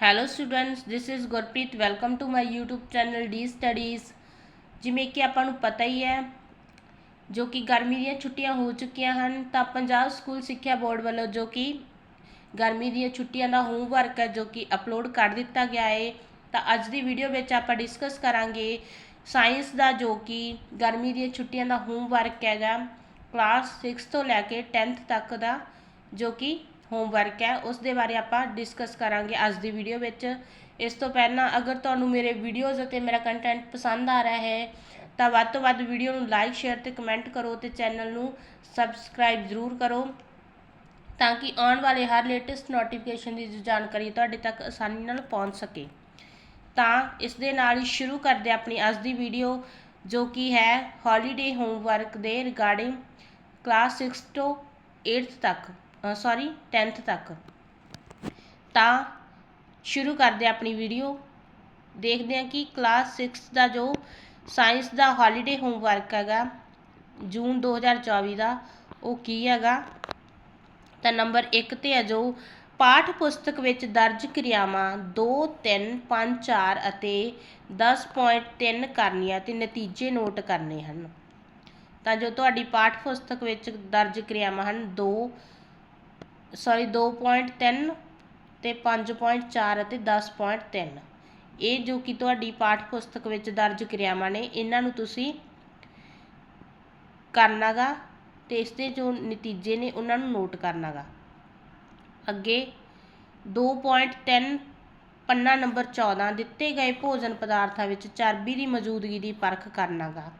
Hello students this is Gurpreet welcome to my YouTube channel D studies ਜਿਵੇਂ ਕਿ ਆਪਾਂ ਨੂੰ ਪਤਾ ਹੀ ਹੈ, ਜੋ ਕਿ ਗਰਮੀ ਦੀਆਂ ਛੁੱਟੀਆਂ ਹੋ ਚੁੱਕੀਆਂ ਹਨ, ਤਾਂ ਪੰਜਾਬ ਸਕੂਲ ਸਿੱਖਿਆ ਬੋਰਡ ਵੱਲੋਂ ਜੋ ਕਿ ਗਰਮੀ ਦੀਆਂ ਛੁੱਟੀਆਂ ਦਾ ਹੋਮਵਰਕ ਹੈ, ਜੋ ਕਿ ਅਪਲੋਡ ਕਰ ਦਿੱਤਾ ਗਿਆ ਹੈ, ਤਾਂ ਅੱਜ ਦੀ ਵੀਡੀਓ ਵਿੱਚ ਆਪਾਂ ਡਿਸਕਸ ਕਰਾਂਗੇ ਸਾਇੰਸ ਦਾ, ਜੋ ਕਿ ਗਰਮੀ ਦੀਆਂ ਛੁੱਟੀਆਂ ਦਾ ਹੋਮਵਰਕ ਹੈਗਾ ਕਲਾਸ 6 ਤੋਂ ਲੈ ਕੇ 10th ਤੱਕ ਦਾ, ਜੋ ਕਿ ਹੋਮਵਰਕ ਹੈ ਉਸ ਦੇ ਬਾਰੇ ਆਪਾਂ ਡਿਸਕਸ ਕਰਾਂਗੇ ਅੱਜ ਦੀ ਵੀਡੀਓ ਵਿੱਚ। ਇਸ ਤੋਂ ਪਹਿਲਾਂ ਅਗਰ ਤੁਹਾਨੂੰ ਮੇਰੇ ਵੀਡੀਓਜ਼ ਅਤੇ ਮੇਰਾ ਕੰਟੈਂਟ ਪਸੰਦ ਆ ਰਿਹਾ ਹੈ, ਤਾਂ ਵੱਧ ਤੋਂ ਵੱਧ ਵੀਡੀਓ ਨੂੰ ਲਾਈਕ ਸ਼ੇਅਰ ਤੇ ਕਮੈਂਟ ਕਰੋ ਤੇ ਚੈਨਲ ਨੂੰ ਸਬਸਕ੍ਰਾਈਬ ਜ਼ਰੂਰ ਕਰੋ ਤਾਂ ਕਿ ਆਉਣ ਵਾਲੇ ਹਰ ਲੇਟੈਸਟ ਨੋਟੀਫਿਕੇਸ਼ਨ ਦੀ ਜਾਣਕਾਰੀ ਤੁਹਾਡੇ ਤੱਕ ਆਸਾਨੀ ਨਾਲ ਪਹੁੰਚ ਸਕੇ। ਤਾਂ ਇਸ ਦੇ ਨਾਲ ਹੀ ਸ਼ੁਰੂ ਕਰਦੇ ਆਪਣੀ ਅੱਜ ਦੀ ਵੀਡੀਓ ਜੋ ਕਿ ਹੈ ਹੌਲੀਡੇ ਹੋਮਵਰਕ ਦੇ ਰਿਗਾਰਡਿੰਗ ਕਲਾਸ 6 ਤੋਂ 8th ਤੱਕ। ਸੋਰੀ 10th ਤੱਕ। ਤਾਂ ਸ਼ੁਰੂ ਕਰਦੇ ਆਪਣੀ ਵੀਡੀਓ ਦੇਖਦੇ ਹਾਂ ਕਿ ਕਲਾਸ 6 ਦਾ ਜੋ ਸਾਇੰਸ ਦਾ ਹੌਲੀਡੇ ਹੋਮਵਰਕ ਹੈਗਾ, ਜੂਨ 2024 ਦਾ, ਉਹ ਕੀ ਹੈਗਾ? ਤਾਂ ਨੰਬਰ 1 ਤੇ ਹੈ ਜੋ ਪਾਠ ਪੁਸਤਕ ਵਿੱਚ ਦਰਜ ਕਿਰਿਆਵਾਂ 2 3 5 4 ਅਤੇ 10.3 ਕਰਨੀਆਂ ਤੇ ਨਤੀਜੇ ਨੋਟ ਕਰਨੇ ਹਨ। ਤਾਂ ਜੋ ਤੁਹਾਡੀ ਪਾਠ ਪੁਸਤਕ ਵਿੱਚ ਦਰਜ ਕਿਰਿਆਵਾਂ ਹਨ 2 ਸੋਰੀ 2.3 ਤੇ 5.4 ਅਤੇ 10.3 ਇਹ ਜੋ ਕਿ ਤੁਹਾਡੀ ਪਾਠ ਪੁਸਤਕ ਵਿੱਚ ਦਰਜ ਕਿਰਿਆਵਾਂ ਨੇ, ਇਹਨਾਂ ਨੂੰ ਤੁਸੀਂ ਕਰਨਾਗਾ ਤੇ ਇਸ ਦੇ ਜੋ ਨਤੀਜੇ ਨੇ, ਉਹਨਾਂ ਨੂੰ ਨੋਟ ਕਰਨਾਗਾ। ਅੱਗੇ 2.3 ਪੰਨਾ ਨੰਬਰ 14 ਦਿੱਤੇ ਗਏ ਭੋਜਨ ਪਦਾਰਥਾਂ ਵਿੱਚ ਚਰਬੀ ਦੀ ਮੌਜੂਦਗੀ ਦੀ ਪਰਖ ਕਰਨਾਗਾ।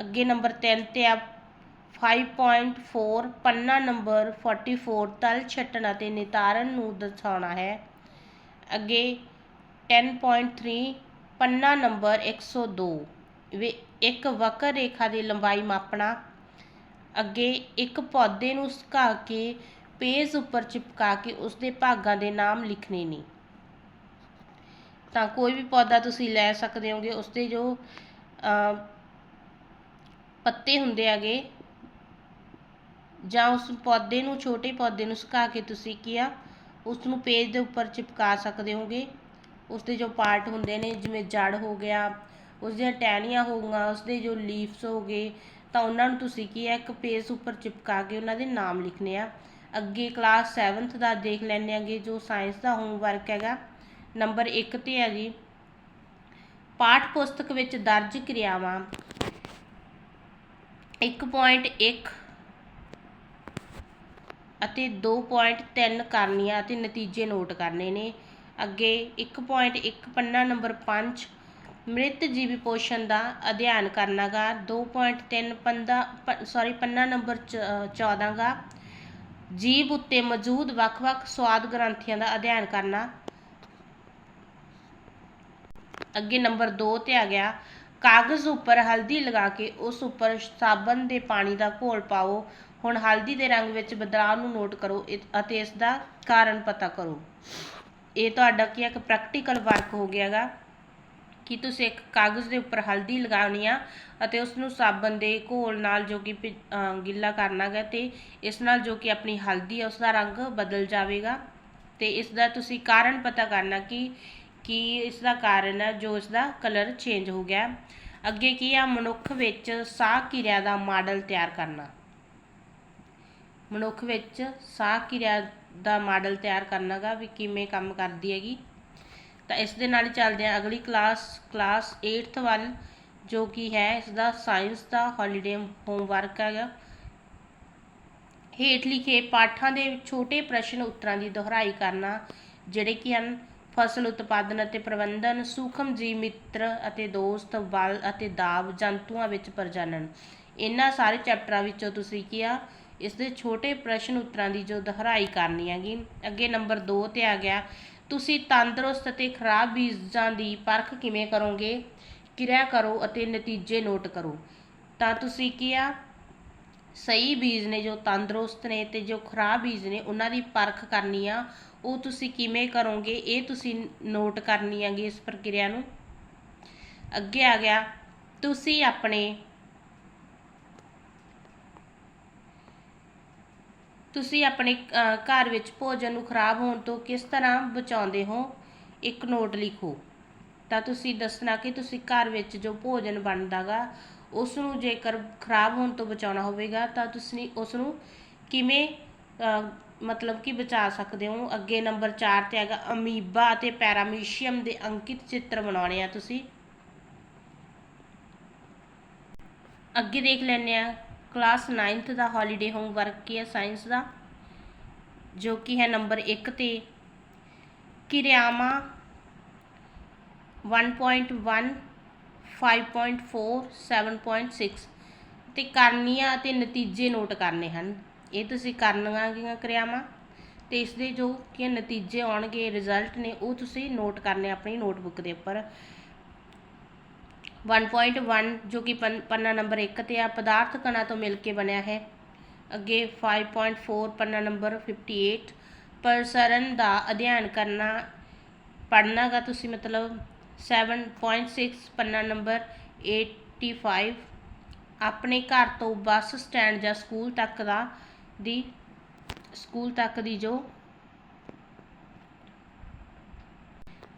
ਅੱਗੇ ਨੰਬਰ 3 ਤੇ ਆ 5.4 ਪੰਨਾ ਨੰਬਰ 44 ਤਲ ਛੱਟਣ ਅਤੇ ਨਿਤਾਰਨ ਨੂੰ ਦਰਸਾਉਣਾ ਹੈ। ਅੱਗੇ 10.3 ਪੰਨਾ ਨੰਬਰ 102 ਇੱਕ ਵਕਰ ਰੇਖਾ ਦੀ ਲੰਬਾਈ ਮਾਪਣਾ। ਅੱਗੇ ਇੱਕ ਪੌਦੇ ਨੂੰ ਸੁਕਾ ਕੇ ਪੇਜ ਉੱਪਰ ਚਿਪਕਾ ਕੇ ਉਸ ਦੇ ਭਾਗਾਂ ਦੇ ਨਾਮ ਲਿਖਣੇ ਨੇ। ਤਾਂ ਕੋਈ ਵੀ ਪੌਦਾ ਤੁਸੀਂ ਲੈ ਸਕਦੇ ਹੋਗੇ ਉਸ ਦੇ ਜੋ ਪੱਤੇ ਹੁੰਦੇ ਹੈਗੇ ਜਾਂ ਉਸ ਪੌਦੇ ਨੂੰ, ਛੋਟੇ ਪੌਦੇ ਨੂੰ ਸੁਕਾ ਕੇ ਤੁਸੀਂ ਕੀ ਆ ਉਸ ਨੂੰ ਪੇਜ ਦੇ ਉੱਪਰ ਚਿਪਕਾ ਸਕਦੇ ਹੋਗੇ। ਉਸ ਦੇ ਜੋ ਪਾਰਟ ਹੁੰਦੇ ਨੇ, ਜਿਵੇਂ ਜੜ ਹੋ ਗਿਆ ਉਸ ਦੀਆਂ ਟਹਿਣੀਆਂ ਹੋ ਗਈਆਂ ਉਸ ਦੇ ਜੋ ਲੀਫਸ ਹੋ ਗਏ, ਤਾਂ ਉਹਨਾਂ ਨੂੰ ਤੁਸੀਂ ਕੀ ਹੈ ਇੱਕ ਪੇਜ ਉੱਪਰ ਚਿਪਕਾ ਕੇ ਉਹਨਾਂ ਦੇ ਨਾਮ ਲਿਖਨੇ ਆ। ਅੱਗੇ ਕਲਾਸ 7th ਦਾ ਦੇਖ ਲੈਣੇ ਆਂਗੇ, ਜੋ ਸਾਇੰਸ ਦਾ ਹੋਮਵਰਕ ਹੈਗਾ ਨੰਬਰ 1 ਤੇ ਹੈ ਜੀ। ਪਾਠ ਪੁਸਤਕ ਵਿੱਚ ਦਰਜ ਕਿਰਿਆਵਾਂ। 1.1 ਅਤੇ 2.3 ਕਰਨੀਆਂ ਅਤੇ ਨਤੀਜੇ ਨੋਟ ਕਰਨੇ ਨੇ। ਅੱਗੇ 1.1 ਪੰਨਾ ਨੰਬਰ 5 ਮ੍ਰਿਤ ਜੀਵੀ ਪੋਸ਼ਣ ਦਾ ਅਧਿਐਨ ਕਰਨਾਗਾ। 2.3 ਪੰਦਾ ਸੌਰੀ ਪੰਨਾ ਨੰਬਰ 14 ਗਾ ਜੀਵ ਉੱਤੇ ਮੌਜੂਦ ਵੱਖ-ਵੱਖ ਸਵਾਦ ਗ੍ਰੰਥੀਆਂ ਦਾ ਅਧਿਐਨ ਕਰਨਾ। ਅੱਗੇ ਨੰਬਰ 2 ਤੇ ਆ ਗਿਆ। ਕਾਗਜ਼ ਉੱਪਰ ਹਲਦੀ ਲਗਾ ਕੇ ਉਸ ਉੱਪਰ ਸਾਬਣ ਦੇ ਪਾਣੀ ਦਾ ਘੋਲ ਪਾਓ। ਹੁਣ ਹਲਦੀ ਦੇ ਰੰਗ ਵਿੱਚ ਬਦਲਾਅ ਨੂੰ ਨੋਟ ਕਰੋ ਅਤੇ ਇਸ ਦਾ ਕਾਰਨ ਪਤਾ ਕਰੋ। ਇਹ ਤੁਹਾਡਾ ਕੀ ਇੱਕ ਪ੍ਰੈਕਟੀਕਲ ਵਰਕ ਹੋ ਗਿਆਗਾ ਕਿ ਤੁਸੀਂ ਇੱਕ ਕਾਗਜ਼ ਦੇ ਉੱਪਰ ਹਲਦੀ ਲਗਾਉਣੀ ਆ ਅਤੇ ਉਸ ਨੂੰ ਸਾਬਣ ਦੇ ਘੋਲ ਨਾਲ ਜੋ ਕਿ ਗਿੱਲਾ ਕਰਨਾ ਹੈ ਤੇ ਇਸ ਨਾਲ ਜੋ ਕਿ ਆਪਣੀ ਹਲਦੀ ਹੈ ਉਸ ਦਾ ਰੰਗ ਬਦਲ ਜਾਵੇਗਾ। ਤੇ ਇਸ ਦਾ ਤੁਸੀਂ ਕਾਰਨ ਪਤਾ ਕਰਨਾ ਕਿ ਕੀ ਇਸ ਦਾ ਕਾਰਨ ਹੈ ਜੋ ਇਸ ਦਾ ਕਲਰ ਚੇਂਜ ਹੋ ਗਿਆ। ਅੱਗੇ ਕੀ ਆ, ਮਨੁੱਖ ਵਿੱਚ ਸਾਹ ਕਿਰਿਆ ਦਾ ਮਾਡਲ ਤਿਆਰ ਕਰਨਾ। ਮਨੁੱਖ ਵਿੱਚ ਸਾਹ ਕਿਰਿਆ ਦਾ ਮਾਡਲ ਤਿਆਰ ਕਰਨਾਗਾ ਵੀ ਕਿਵੇਂ ਕੰਮ ਕਰਦੀ ਹੈਗੀ। ਤਾਂ ਇਸ ਦੇ ਨਾਲ ਚੱਲਦੇ ਆ ਅਗਲੀ ਕਲਾਸ ਕਲਾਸ 8th ਵੱਲ, ਜੋ ਕਿ ਹੈ ਇਸ ਦਾ ਸਾਇੰਸ ਦਾ ਹੌਲੀਡੇ ਹੋਮਵਰਕ ਹੈਗਾ। ਹੇਠ ਲਿਖੇ ਪਾਠਾਂ ਦੇ ਛੋਟੇ ਪ੍ਰਸ਼ਨ ਉੱਤਰਾਂ ਦੀ ਦੁਹਰਾਈ ਕਰਨਾ, ਜਿਹੜੇ ਕਿ ਹਨ ਫਸਲ ਉਤਪਾਦਨ ਅਤੇ ਪ੍ਰਬੰਧਨ, ਸੂਖਮ ਜੀਵ ਮਿੱਤਰ ਅਤੇ ਦੋਸਤ ਬਲ ਅਤੇ ਦਾਬ ਜੰਤੂਆਂ ਵਿੱਚ ਪ੍ਰਜਨਨ। ਇਹਨਾਂ ਸਾਰੇ ਚੈਪਟਰਾਂ ਵਿੱਚੋਂ ਤੁਸੀਂ ਕੀ ਆ ਇਸ ਦੇ ਛੋਟੇ ਪ੍ਰਸ਼ਨ ਉੱਤਰਾਂ ਦੀ ਜੋ ਦੁਹਰਾਈ ਕਰਨੀ ਹੈਗੀ। ਅੱਗੇ ਨੰਬਰ 2 ਤੇ ਆ ਗਿਆ, ਤੁਸੀਂ ਤੰਦਰੁਸਤ ਅਤੇ ਖਰਾਬ ਬੀਜਾਂ ਦੀ ਪਰਖ ਕਿਵੇਂ ਕਰੋਗੇ? ਕਿਰਿਆ ਕਰੋ ਅਤੇ ਨਤੀਜੇ ਨੋਟ ਕਰੋ। ਤਾਂ ਤੁਸੀਂ ਕੀ ਆ ਸਹੀ ਬੀਜ ਨੇ ਜੋ ਤੰਦਰੁਸਤ ਨੇ ਤੇ ਜੋ ਖਰਾਬ ਬੀਜ ਨੇ, ਉਹਨਾਂ ਦੀ ਪਰਖ ਕਰਨੀ ਆ। ਉਹ ਤੁਸੀਂ ਕਿਵੇਂ ਕਰੋਗੇ ਇਹ ਤੁਸੀਂ ਨੋਟ ਕਰਨੀ ਹੈਗੀ ਇਸ ਪ੍ਰਕਿਰਿਆ ਨੂੰ। ਅੱਗੇ ਆ ਗਿਆ ਤੁਸੀਂ ਆਪਣੇ ਤੁਸੀਂ ਆਪਣੇ ਘਰ ਵਿੱਚ ਭੋਜਨ ਨੂੰ ਖਰਾਬ ਹੋਣ ਤੋਂ ਕਿਸ ਤਰ੍ਹਾਂ ਬਚਾਉਂਦੇ ਹੋ ਇੱਕ ਨੋਟ ਲਿਖੋ। ਤਾਂ ਤੁਸੀਂ ਦੱਸਣਾ ਕਿ ਤੁਸੀਂ ਘਰ ਵਿੱਚ ਜੋ ਭੋਜਨ ਬਣਦਾਗਾ ਉਸ ਨੂੰ ਜੇਕਰ ਖਰਾਬ ਹੋਣ ਤੋਂ ਬਚਾਉਣਾ ਹੋਵੇਗਾ ਤਾਂ ਤੁਸੀਂ ਉਸ ਨੂੰ ਕਿਵੇਂ ਅ, ਮਤਲਬ ਕਿ ਬਚਾ ਸਕਦੇ ਹੋ। ਅੱਗੇ ਨੰਬਰ 4 ਤੇ ਹੈਗਾ ਅਮੀਬਾ ਅਤੇ ਪੈਰਾਮੀਸ਼ੀਅਮ ਦੇ ਅੰਕਿਤ ਚਿੱਤਰ ਬਣਾਉਣੇ ਆ ਤੁਸੀਂ। ਅੱਗੇ ਦੇਖ ਲੈਂਦੇ ਆ ਕਲਾਸ 9th ਦਾ ਹੌਲੀਡੇ ਹੋਮਵਰਕ ਕੀ ਹੈ ਸਾਇੰਸ ਦਾ, ਜੋ ਕਿ ਹੈ ਨੰਬਰ 1 ਤੇ। ਕਿਰਿਆਵਾਂ 1.1 5.4 7.6 ਤੇ ਕਰਨੀਆਂ ਅਤੇ ਨਤੀਜੇ ਨੋਟ ਕਰਨੇ ਹਨ। ਇਹ ਤੁਸੀਂ ਕਰਨੀਆਂ ਗੀਆਂ ਕਿਰਿਆਵਾਂ। ਤੇ ਇਸ ਦੇ ਜੋ ਕਿ ਨਤੀਜੇ ਆਉਣਗੇ ਰਿਜ਼ਲਟ ਨੇ, ਉਹ ਤੁਸੀਂ ਨੋਟ ਕਰਨੇ ਆਪਣੀ ਨੋਟਬੁੱਕ ਦੇ ਉੱਪਰ। 1.1 ਜੋ ਕਿ ਪੰਨਾ ਨੰਬਰ 1 ਤੇ ਆ, ਪਦਾਰਥ ਕਣਾਂ ਤੋਂ ਮਿਲ ਕੇ ਬਣਿਆ ਹੈ। ਅੱਗੇ 5.4 ਪੰਨਾ ਨੰਬਰ 58 ਪ੍ਰਸਰਣ ਦਾ ਅਧਿਐਨ ਕਰਨਾ ਪੜ੍ਹਨਾ ਗਾ ਤੁਸੀਂ ਮਤਲਬ 7.6 ਪੰਨਾ ਨੰਬਰ 85 ਆਪਣੇ ਘਰ ਤੋਂ ਬੱਸ ਸਟੈਂਡ ਜਾਂ ਸਕੂਲ ਤੱਕ ਦਾ ਦੀ ਸਕੂਲ ਤੱਕ ਦੀ ਜੋ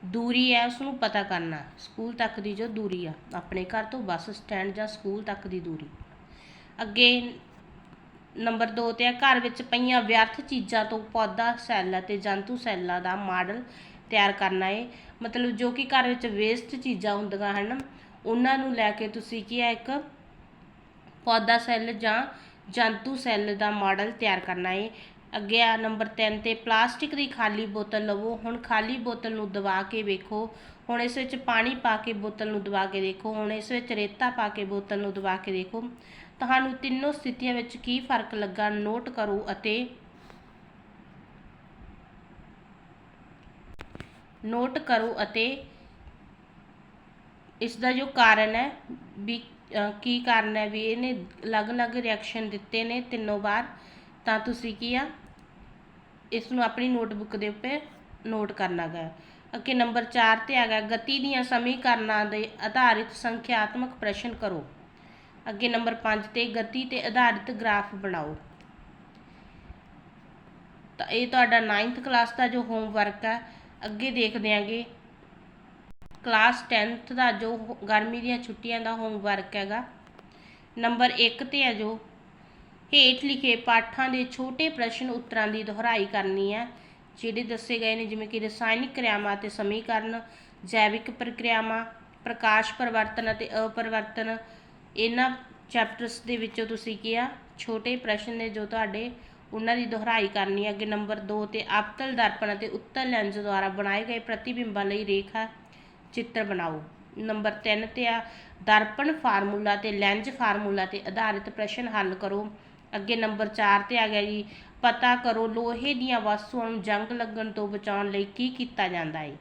ਦੂਰੀ ਹੈ ਉਸ ਨੂੰ ਪਤਾ ਕਰਨਾ। ਸਕੂਲ ਤੱਕ ਦੀ ਜੋ ਦੂਰੀ ਆ, ਆਪਣੇ ਘਰ ਤੋਂ ਬੱਸ ਸਟੈਂਡ ਜਾਂ ਸਕੂਲ ਤੱਕ ਦੀ ਦੂਰੀ। ਅੱਗੇ ਨੰਬਰ 2 ਤੇ ਆ, ਘਰ ਵਿੱਚ ਪਈਆਂ ਵਿਅਰਥ ਚੀਜ਼ਾਂ ਤੋਂ ਪੌਦਾ, ਸੈੱਲ ਅਤੇ ਜੰਤੂ ਸੈੱਲਾਂ ਦਾ ਮਾਡਲ ਤਿਆਰ ਕਰਨਾ ਹੈ ਮਤਲਬ ਜੋ ਕਿ ਘਰ ਵਿੱਚ ਵੇਸਟ ਚੀਜ਼ਾਂ ਹੁੰਦੀਆਂ ਹਨ, ਉਹਨਾਂ ਨੂੰ ਲੈ ਕੇ ਤੁਸੀਂ ਕੀ ਹੈ ਇੱਕ ਪੌਦਾ, ਸੈੱਲ ਜਾਂ ਜੰਤੂ ਸੈੱਲ ਦਾ ਮਾਡਲ ਤਿਆਰ ਕਰਨਾ ਹੈ ਅੱਗੇ ਆ, ਨੰਬਰ 3 ਤੇ ਪਲਾਸਟਿਕ ਦੀ ਖਾਲੀ ਬੋਤਲ ਲਵੋ। ਹੁਣ ਖਾਲੀ ਬੋਤਲ ਨੂੰ ਦਬਾ ਕੇ ਵੇਖੋ। ਹੁਣ ਇਸ ਵਿੱਚ ਪਾਣੀ ਪਾ ਕੇ ਬੋਤਲ ਨੂੰ ਦਬਾ ਕੇ ਦੇਖੋ। ਹੁਣ ਇਸ ਵਿੱਚ ਰੇਤਾ ਪਾ ਕੇ ਬੋਤਲ ਨੂੰ ਦਬਾ ਕੇ ਦੇਖੋ। ਤੁਹਾਨੂੰ ਤਿੰਨੋਂ ਸਥਿਤੀਆਂ ਵਿੱਚ ਕੀ ਫ਼ਰਕ ਲੱਗਾ ਨੋਟ ਕਰੋ ਅਤੇ ਨੋਟ ਕਰੋ ਅਤੇ ਇਸ ਦਾ ਜੋ ਕਾਰਨ ਹੈ ਵੀ ਕੀ ਕਾਰਨ ਹੈ ਵੀ ਇਹਨੇ ਅਲੱਗ-ਅਲੱਗ ਰਿਐਕਸ਼ਨ ਦਿੱਤੇ ਨੇ ਤਿੰਨੋਂ ਵਾਰ? ਤਾਂ ਤੁਸੀਂ ਕੀ ਆ? ਇਸ ਨੂੰ ਆਪਣੀ ਨੋਟਬੁੱਕ ਦੇ ਉੱਤੇ ਨੋਟ ਕਰਨਾ ਗਾ। ਅੱਗੇ ਨੰਬਰ 4 ਤੇ ਹੈਗਾ ਗਤੀ ਦੀਆਂ ਸਮੀਕਰਨਾਂ ਦੇ ਆਧਾਰਿਤ ਸੰਖਿਆਤਮਕ ਪ੍ਰਸ਼ਨ ਕਰੋ। ਅੱਗੇ ਨੰਬਰ 5 ਤੇ, ਗਤੀ ਤੇ ਆਧਾਰਿਤ ਗ੍ਰਾਫ ਬਣਾਓ। ਤਾਂ ਇਹ ਤੁਹਾਡਾ 9th ਕਲਾਸ ਦਾ ਜੋ ਹੋਮਵਰਕ ਹੈ ਅੱਗੇ ਦੇਖਦੇ ਆਂਗੇ ਕਲਾਸ 10th ਦਾ ਜੋ ਹੋ- ਗਰਮੀ ਦੀਆਂ ਛੁੱਟੀਆਂ ਦਾ ਹੋਮਵਰਕ ਹੈਗਾ। ਨੰਬਰ 1 ਤੇ ਹੈ ਜੋ, ਹੇਠ ਲਿਖੇ ਪਾਠਾਂ ਦੇ ਛੋਟੇ ਪ੍ਰਸ਼ਨ ਉੱਤਰਾਂ ਦੀ ਦੁਹਰਾਈ ਕਰਨੀ ਹੈ, ਜਿਹੜੇ ਦੱਸੇ ਗਏ ਨੇ ਜਿਵੇਂ ਕਿ ਰਸਾਇਣਿਕ ਕਿਰਿਆਵਾਂ ਅਤੇ ਸਮੀਕਰਨ, ਜੈਵਿਕ ਪ੍ਰਕਿਰਿਆਵਾਂ, ਪ੍ਰਕਾਸ਼ ਪਰਿਵਰਤਨ ਅਤੇ ਅਪਰਿਵਰਤਨ। ਇਹਨਾਂ ਚੈਪਟਰਸ ਦੇ ਵਿੱਚੋਂ ਤੁਸੀਂ ਕੀ ਆ ਛੋਟੇ ਪ੍ਰਸ਼ਨ ਨੇ ਜੋ ਤੁਹਾਡੇ ਉਹਨਾਂ ਦੀ ਦੁਹਰਾਈ ਕਰਨੀ ਹੈ। ਅੱਗੇ ਨੰਬਰ 2 ਤੇ ਆਪਤਲ ਦਰਪਣ ਅਤੇ ਉੱਤਲ ਲੈਂਸ ਦੁਆਰਾ ਬਣਾਏ ਗਏ ਪ੍ਰਤੀਬਿੰਬਾਂ ਲਈ ਰੇਖਾ ਚਿੱਤਰ ਬਣਾਓ। ਨੰਬਰ 3 ਤੇ ਆ, ਦਰਪਣ ਫਾਰਮੂਲਾ ਤੇ ਲੈਂਜ ਫਾਰਮੂਲਾ ਤੇ ਆਧਾਰਿਤ ਪ੍ਰਸ਼ਨ ਹੱਲ ਕਰੋ। ਅੱਗੇ ਨੰਬਰ 4 ਤੇ ਆ ਗਿਆ ਜੀ, ਪਤਾ ਕਰੋ ਲੋਹੇ ਦੀਆਂ ਵਸਤੂਆਂ ਨੂੰ ਜੰਗ ਲੱਗਣ ਤੋਂ ਬਚਾਉਣ ਲਈ ਕੀ ਕੀਤਾ ਜਾਂਦਾ ਹੈ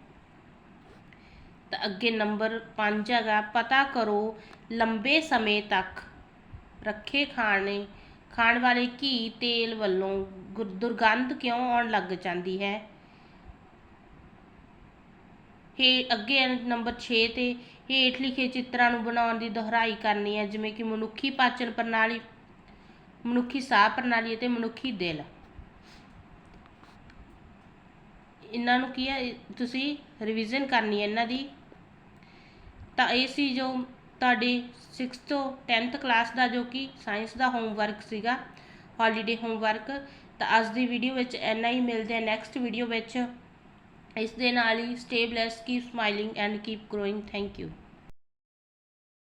ਤਾਂ ਅੱਗੇ ਨੰਬਰ 5 ਹੈਗਾ, ਪਤਾ ਕਰੋ ਲੰਬੇ ਸਮੇਂ ਤੱਕ ਰੱਖੇ ਖਾਣੇ, ਖਾਣ ਵਾਲੇ ਘੀ, ਤੇਲ ਵੱਲੋਂ ਗੁਰ- ਦੁਰਗੰਧ ਕਿਉਂ ਆਉਣ ਲੱਗ ਜਾਂਦੀ ਹੈ? ਹੇ ਅੱਗੇ ਨੰਬਰ 6 ਤੇ ਹੇਠ ਲਿਖੇ ਚਿੱਤਰਾਂ ਨੂੰ ਬਣਾਉਣ ਦੀ ਦੁਹਰਾਈ ਕਰਨੀ ਹੈ, ਜਿਵੇਂ ਕਿ ਮਨੁੱਖੀ ਪਾਚਨ ਪ੍ਰਣਾਲੀ, ਮਨੁੱਖੀ ਸਾਹ ਪ੍ਰਣਾਲੀ ਅਤੇ ਮਨੁੱਖੀ ਦਿਲ। ਇਹਨਾਂ ਨੂੰ ਕੀ ਹੈ? ਤੁਸੀਂ ਰਿਵੀਜ਼ਨ ਕਰਨੀ ਹੈ ਇਹਨਾਂ ਦੀ। ਤਾਂ ਇਹ ਸੀ ਜੋ ਤੁਹਾਡੀ 6th ਤੋਂ 10th ਕਲਾਸ ਦਾ ਜੋ ਕਿ ਸਾਇੰਸ ਦਾ ਹੋਮਵਰਕ ਸੀਗਾ ਹੌਲੀਡੇ ਹੋਮਵਰਕ ਤਾਂ ਅੱਜ ਦੀ ਵੀਡੀਓ ਵਿੱਚ ਇੰਨਾ ਹੀ, ਮਿਲਦੇ ਆ ਨੈਕਸਟ ਵੀਡੀਓ ਵਿੱਚ। ਇਸ ਦੇ ਨਾਲ ਹੀ stay blessed keep smiling and keep growing thank you